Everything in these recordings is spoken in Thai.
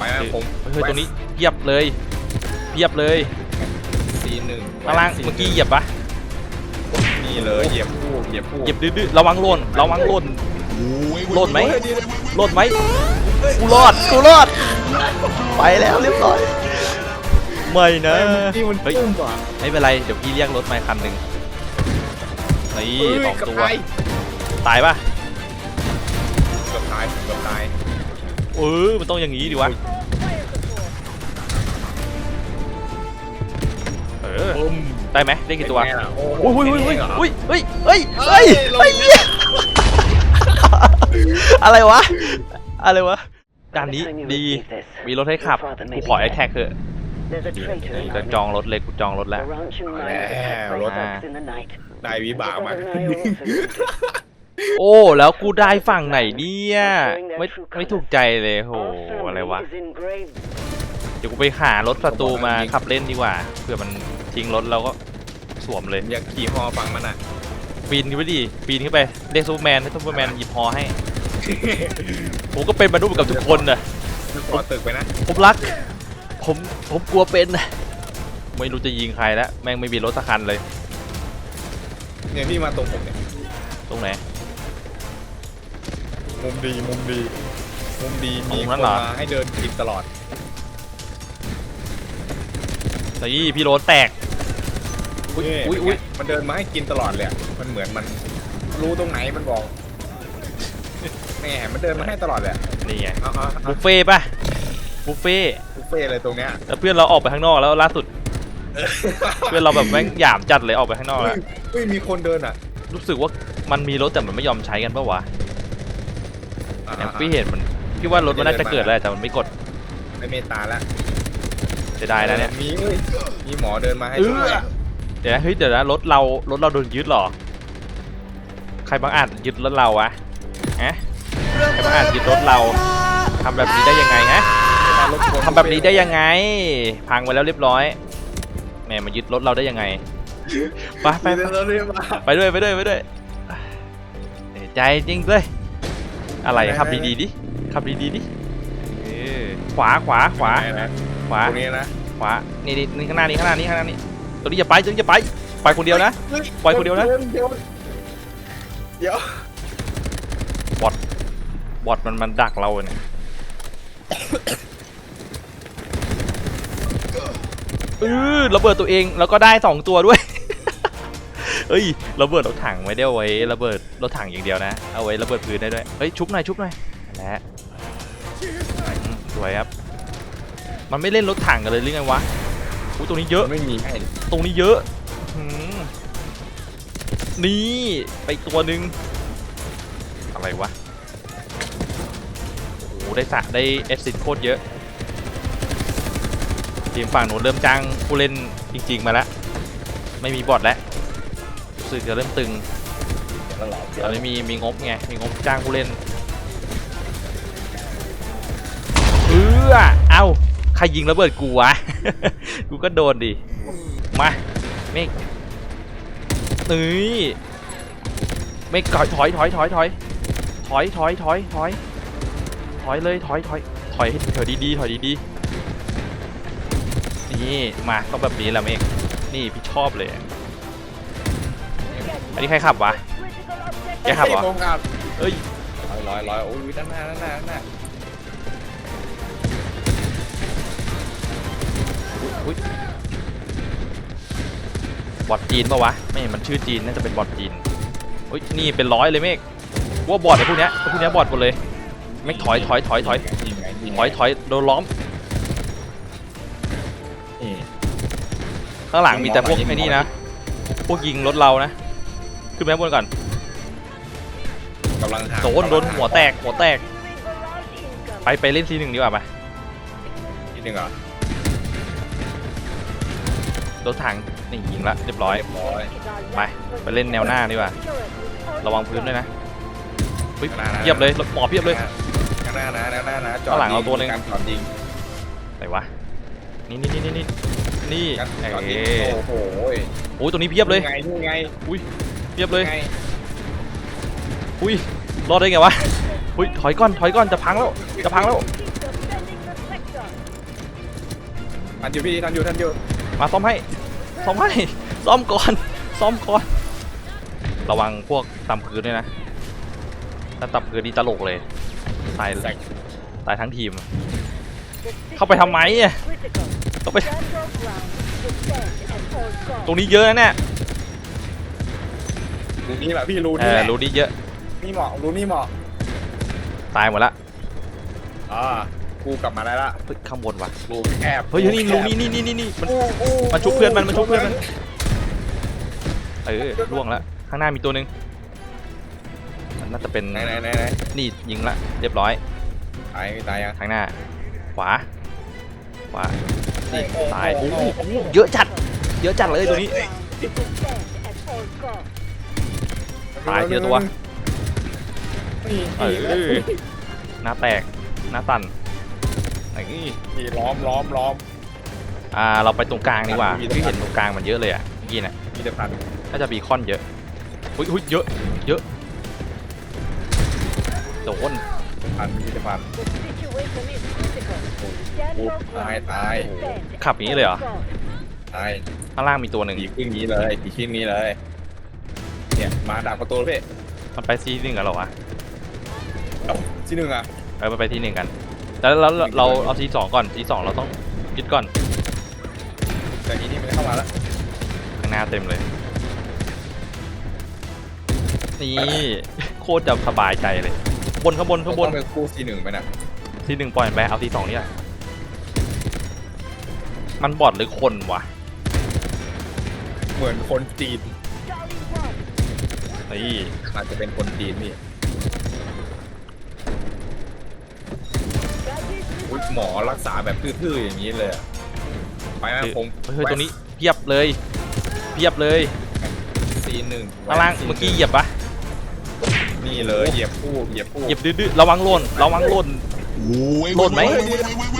ไปนะผมเฮ้ยตรงนี้เพียบเลยเพียบเลยซีหนึ่งข้างล่างเมื่อกี้เหยียบปะนี่เลยเหยียบผู้เหยียบผู้เหยียบดื้อๆระวังหล่นระวังหล่นโลดไหมหล่นไหมกูรอดกูรอด ไปแล้วเรียบร้อยไม่นะนี่มันเฮ้ยปุ้มกว่าไม่เป็นไร เดี๋ยวพี่เรียกรถมาคันหนึ่งนี่เฮ้ยสองตัวเกืบตายตายปะเกือบตายเกือบตาย เออมันต้องอย่างนี้ดิวะเออปุ้มได้ไหมได้กี่ตัวเป็นไงล่ะโอ้โหอุ้ยอุ้ยอุ้ยเป็นไงเหรออุ้ยเฮ้ยเฮ้ยเฮ้ยลงเฮ้ยเรืออะไรวะอะไรวะด่านนี้ดีมีรถให้ขับกูขอไอ้แท็กเถอะกูจะจองรถเลยกูจองรถแล้วได้วิบากมา โอ้ แล้วกูได้ฝั่งไหนเนี่ยไม่ไม่ถูกใจเลยโหอะไรวะ เดี๋ยวกูไปหารถศัตรูมาขับเล่นดีกว่าเผื่อมันทิ้งรถเราก็สวมเลยอยากขี่ฮอฟังมันอะปีนขึ้นไปดิปีนขึ้นไปเรียกซูเปอร์แมนให้ซูเปอร์แมนหยิบฮอให้ผมก็เป็นมนุษย์เหมือนกับทุกคนนะขอตึกไปนะผมรัก ผมผมกลัวเป็นนะไม่รู้จะยิงใครแล้วแม่งไม่มีรถสักคันเลยเนี่ยพี่มาตรงผมเนี่ยตรงไหน มุมดีมุมดีมุมดีตรงมีนั้คนนเหรอ มาให้เดินคลิปตลอดนี่พี่โรถแตก อุ้ยนี่อุ้ยอุ้ยมันเดินมาให้กินตลอดเลยอะมันเหมือนมันรู้ตรงไหนมันบอกแหมมันเดินมาให้ตลอดเลยอะนี่ไงเอาเอาบุเอาฟเฟ่ต์ป่ะบุฟเฟ่ต์บุฟเฟ่ต์อะไรตรงเนี้ยแล้วเพื่อนเราออกไปข้างนอกแล้วล่าสุดเพื่อนเราแบบแม่งหยามจัดเลยออกไปข้างนอกแล้วเฮ้ยมีคนเดินอะรู้สึกว่ามันมีรถแต่มันไม่ยอมใช้กันปะวะ อ่าอย่างพี่เห็นมันพี่ว่ารถมันน่าจะเกิดแล้วแต่มันไม่กดไม่เมตตาแล้วเสียดายแล้วเนี่ยมีเอ้ยมีหมอเดินมาให้เออช่วยเดี๋ยวนะเฮ้ยเดี๋ยวนะรถเรารถเราโดนยึดเหรอ ใครบางอาจยึดรถเราวะฮะใครบางอาจยึดรถเราทำแบบนี้ได้ยังไงฮะทำแบบนี้ได้ยังไง พังไปแล้วเรียบร้อยแหมมายึดรถเราได้ยังไงไปไปไปไปเดินเรียมาไปด้วยไปด้วยไปด้วยเสียใจจริงเลย อะไรขับดีๆดิขับดีๆดิเออขวาขวาขวาไหนนะขวาตรงนี้นะขวานี่นี่นี่ข้างหน้านี่ข้างหน้านี่ข้างหน้านี่ตัวนี้อย่าไปตัวนี้อย่าไปไปคนเดียวนะปล่อยคนเดียวนะเดี๋ยวเดี๋ยวบอทมันมันดักเราเนี่ยเออระเบิดตัวเองแล้วก็ได้สองตัวด้วย เฮ้ยระเบิดรถถังไม่ได้เอาไว้ระเบิดรถถังอย่างเดียวนะ เอาไว้ระเบิดพื้นได้ด้วยเฮ้ยชุบหน่อยชุบหน่อยนั่นแหละอืมสวยครับ มันไม่เล่นรถถังกันเลยหรือไงวะอุ้ยตรงนี้เยอะไม่มีให้ตรงนี้เยอะหืมนี่ไปอีกตัวหนึ่งอะไรวะโอ้โหได้สะได้เอสซิดโคตรเยอะทีมฝั่งหนูเริ่มจ้างผู้เล่นจริง ๆ มาแล้วไม่มีบอทแล้วรู้ สึกจะเริ่มตึงตลอดตอนนี้มีมีงบไง มีงบจ้างผู้เล่นเออเอ้าใครยิงระเบิดกูวะ กูก็โดนดิ มาเมฆนี่เมฆถอยถอยถอยถอยถอยถอยถอยถอยถอยถอยเลยถอยถอยถอยให้ถอยดีๆถอยดีๆนี่มาก็แบบนี้แหละเมฆนี่พี่ชอบเลยอั นนี้ใครขับวะแกขับเหรอผมขับเอ้ยร้อยร้อยร้อยโอ้ยด้านหน้าด้านหน้าด้านหน้าอุ๊ยบอทจีนปะวะไม่เห็นมันชื่อจีนน่าจะเป็นบอทจีนอุ้ยนี่เป็นร้อยเลยเมฆว่าบอทไอ้พวกเนี้ยไอ้พวกเนี้ยบอทหมดเลยเมฆถอยถอยถอยถอยยิงไงยิงถไงอยถอยโดนล้อมนี่ข้างหลังมีแต่พวกยิงหมอไอ้นี่นะพวกยิงรถเรานะ ขึ้นไปข้างบนก่อนกำลังหาโดนโดนหัวแตกหัวแตก ไปไปเล่นซีหนึ่งดีกว่าไปนิดนึงเหรอรถถังนี่ยิงละเรียบร้อยเรียบร้อย ไปไปเล่นแนวหน้าดีกว่า ระวังพื้นด้วยนะเฮ้ยข้างหน้านะ เพียบเลยหมอเพียบเลย ข้างหน้านะข้างหน้านะจอดข้างหลังเราตัวหนึ่ง การจอดยิงไหนวะนี่นี่นี่นี่นี่นี่การจอดเอยิงอโอ้โหโอ้ยตัวนี้เพียบเลยนี่ไงนี่ไงเพี ยบเลยนี่ไงอุ้ย รอดได้ไงวะ อุ้ย ถอยก่อน ถอยก่อน จะพังแล้ว จะพังแล้วทันอยู่พี่ทันอยู่ทันอยู่มาซ่อมให้ ซ่อมให้ ซ่อมก่อน ซ่อมก่อน ระวังพวกตำพื้นด้วยนะ ถ้าตำพื้นนี่ตลกเลย ตายแสกตายทั้งทีมเข้าไปทำไมอะเข้าไปตรงนี้เยอะนะเนี่ย รูนี้แหละพี่รูเอนี่อแหละรู้นี่เยอะ นี่เหมาะรูนี่เหมาะตายหมดละอ่ากูกลับมาได้ละเฮ้ยข้างบนว่ะรูแคบเฮ้ยนี่รูนี่นี่นี่นี่นี่มันมันชุบเพื่อนมันมันชุบเพื่อนมัน เออล่วงแล้วข้างหน้ามีตัวหนึ่งมันน่าจะเป็นไหนไหนไหนไหนนี่ยิงละเรียบร้อยตายไม่ตายยังทางหน้า ขวาขวานี่ตายโอ้โหเยอะจัด เยอะจัดเลยตัวนี้ ตายทีละตัวนี่เออหน้าแตกหน้าตันไอ้นี่นี่ล้อมล้อมล้อมอ่าเราไปตรงกลางดีกว่ามีพี่แต่พันเห็นตรงกลางมันเยอะเลยอะเมื่อกี้น่ะมีแต่พันน่าจะบีคอนเยอะอุ้ยอุ้ยเยอะเยอะโดนพันมีแต่พันตายตายขับอย่างนี้เลยเหรอตายข้างล่างมีตัวหนึ่งผีขึ้นนี้เลยผีขึ้นนี้เลย เนี่ยมาดักประตูพี่มันไปซีหนึ่งกันเหรอวะ เอ้าที่หนึ่งอะ เออมันไปที่หนึ่งกัน แล้วแล้วเราเราเอาทีสองก่อนทีสองเราต้องยึดก่อน แต่ทีนี้มันเข้ามาแล้วข้างหน้าเต็มเลย นี่ โคตรจะสบายใจเลย บนข้างบนข้างบนต้องเป็นคู่ทีหนึ่งไปน่ะทีหนึ่งปล่อยมันไปเอาทีสองนี่แหละมันบอดหรือคนวะ เหมือนคนจีน นี่อาจจะเป็นคนจีนพี่อุ๊ยหมอรักษาแบบทื่อๆอย่างนี้เลยอะไปนะผมเฮ้ยตรงนี้เพียบเลยเพียบเลยซีหนึ่งข้างล่างเมื่อกี้เหยียบปะนี่เลยเหยียบคู่เหยียบคู่เหยียบดื้อๆระวังหล่นระวังหล่นหล่นไหม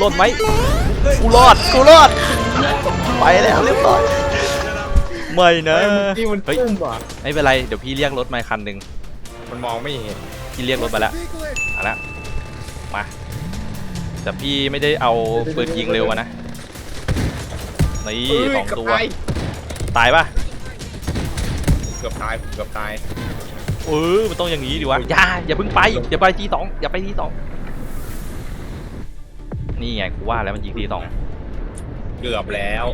หล่นไหมกูรอดกูรอดไปแล้วเรียบร้อย ไม่นะเฮ้ยเมื่อกี้มันเฮ้ยตุ้มว่ะไม่เป็นไรเดี๋ยวพี่เรียกรถมาคันหนึ่งมันมองไม่เห็นพี่เรียกรถมาแล้วมาแล้วมาแต่พี่ไม่ได้เอาปืนยิงเร็วมานะนี่เฮ้ยสองตัวเกืบตายตายปะเกือบตายเกือบตายเออมันต้องอย่างนี้ดิวะอย่าอย่าเพิ่งไปอย่าไปทีสองอย่าไปทีสองนี่ไงกูว่าแล้วมันยิงทีสองเกือบแล้ว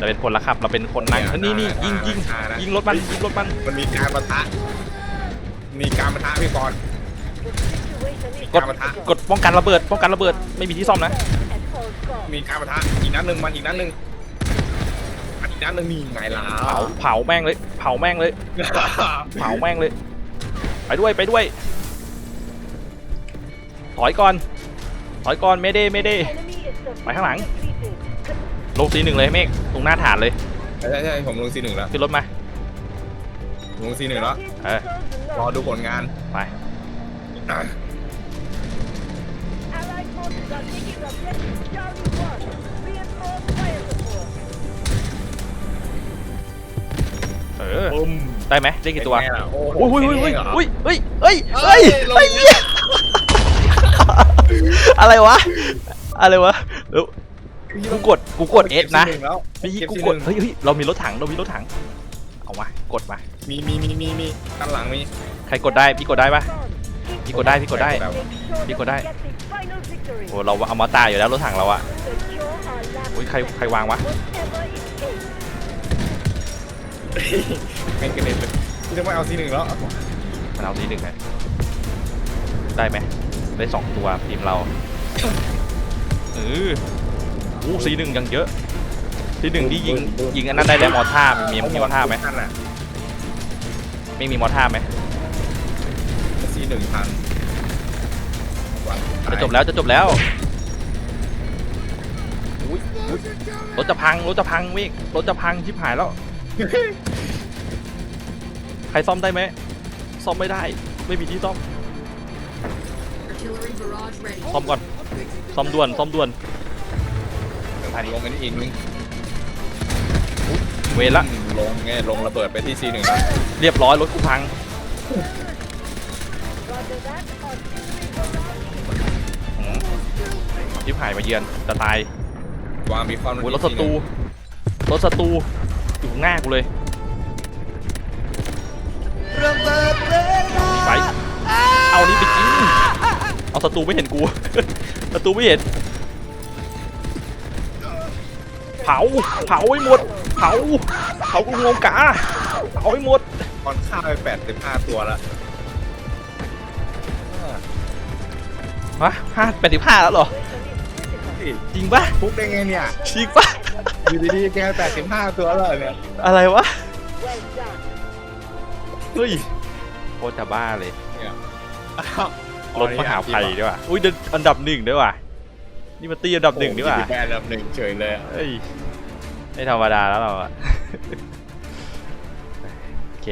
เราเป็นคนละขับ เราเป็นคนนั่งอย่านี่นี่อย่ายิงยิงอย่านะยิงรถมันยิงรถมันมันมีการปะทะ มีการปะทะพี่กรณ์ กดกดป้องกันระเบิดป้องกันระเบิดไม่มีที่ซ่อมนะมีการปะทะอีกนัดหนึ่งมันอีกนัดหนึ่งอันอีกนัดหนึ่งนี่ไงล่ะเผาเผาแม่งเลย เผาแม่งเลย เผาแม่งเลย ไปด้วยไปด้วย ถอยก่อน ถอยก่อนไม่ได้ไม่ได้ ไปข้างหลัง ลงซีหนึ่งเลยเมฆตรงหน้าฐานเลยใช่ใช่ใช่ผมลงซีหนึ่งแล้วขึ้นรถมาผมลงซีหนึ่งแล้วเออรอดูผลงานไปอะ Ờ. เออปุ้มได้ไหมได้กี่ตัวเป็นไงล่ะโอ้โหโอ้ยเฮ้ยเฮ้ยเป็นไงเหรอเฮ้ยเฮ้ยเฮ้ยเฮ้ยเฮ้เฮ้ยยลงเหี้ยอะไรวะอะไรวะเดี๋ยว กูกดกูกดเอสนะก็บ C1 แล้วพี่เก็บกู C1 กดเฮ้ยเฮ้ยเรามีรถถังเรามีรถถัง เอามากดมา มีมีมีมีมีด้านหลังมีใครกดได้พี่กดได้ปะพี่กดได้พี่กดได้แล้วพี่กดได้ โอ้เราเอามาตายอยู่แล้วรถถังเราอะโอ้ยใครใครวางวะแม่งกระเด็นเลยพี่จะไม่เอาซีหนึ่งแล้วมันเอาทีหนึ่งไงได้ไหมได้สองตัวทีมเราเออ โอ้สีหนึ่งยังเยอะสีหนึ่งที่ยิงยิงอันนั้นได้แล้วมอท่ามีมีมอท่าไหมท่านอะไม่มีมอท่าไหมซีหนึ่งพันจะจบแล้วจะจบแล้วอุ๊ยอุ๊ยรถจะพังรถจะพังวิกรถจะพังชิบหายแล้ว ใครซ่อมได้ไหมซ่อมไม่ได้ ไม่มีที่ซ่อม Artillery barrage ready. ซ่อมก่อนซ่อมด่วนซ่อมด่วน พันลงกันอีกนึงเวรละลงไงลงระเบิดไปที่ซีหนึ่งแล้วเรียบร้อยรถกูพังอืมชิบหายมาเยือนจะตายวางมีความโอ้ยรถศัตรูรถศัตรูอยู่ข้างหน้ากูเลยไปเอานี่ไปกินเอาศัตรูไม่เห็นกูศัตรูไม่เห็นเผา เผาให้หมด เผา เผากูงงกาเผาให้หมด ตอนฆ่าไปแปดสิบห้าตัวแล้วฮะห้าแปดสิบห้าแล้วเหรอ จริงปะทุบได้ไงเนี่ยจริงปะอยู่ดีๆแกแปดสิบห้าตัวแล้วเนี่ยอะไรวะ เฮ้ยโคตรจะบ้าเลยเนี่ยรถมหาภัยด้วยว่ะ อุ้ยเดินอันดับหนึ่งด้วยว่ะ นี่มันตีอันดับหนึ่งด้วยว่ะโอ้โแพ้อันดับหนึ่งเฉยเลยอะเฮ้ยไม่ธรรมดาแล้วเราอะ โอเค